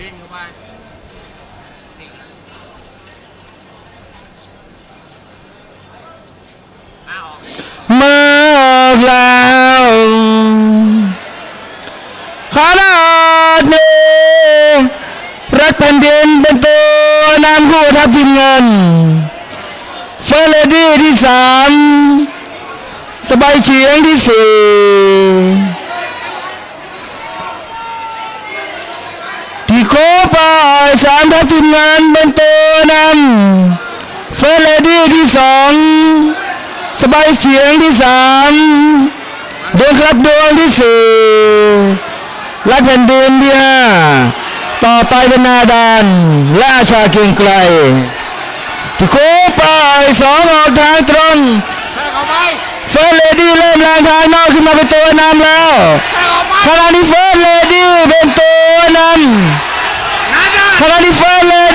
ดิ้นเข้าไปอะออกมาแล้วขนาดนี้รักแผ่นดินเป็นตัวนำคู่ทัพทีมเงินเฟอร์เดี้ที่สามสบายเฉียงที่สี่ โคปายสามทัพทีมงานเป็นตัวนำเฟรเรดี้ที่สองสบายเฉียงที่สามดวงครับดวงที่สี่รักแผ่นดินที่ห้าต่อไปเป็นนาดานและอาชาเกียงไกลที่โคไปสองออกทางตรงเฟอร์เลดี้เริ่มแรงทางนอกขึ้นมาเป็นตัวนำแล้วขณะนี้เฟอร์ Kalani Fala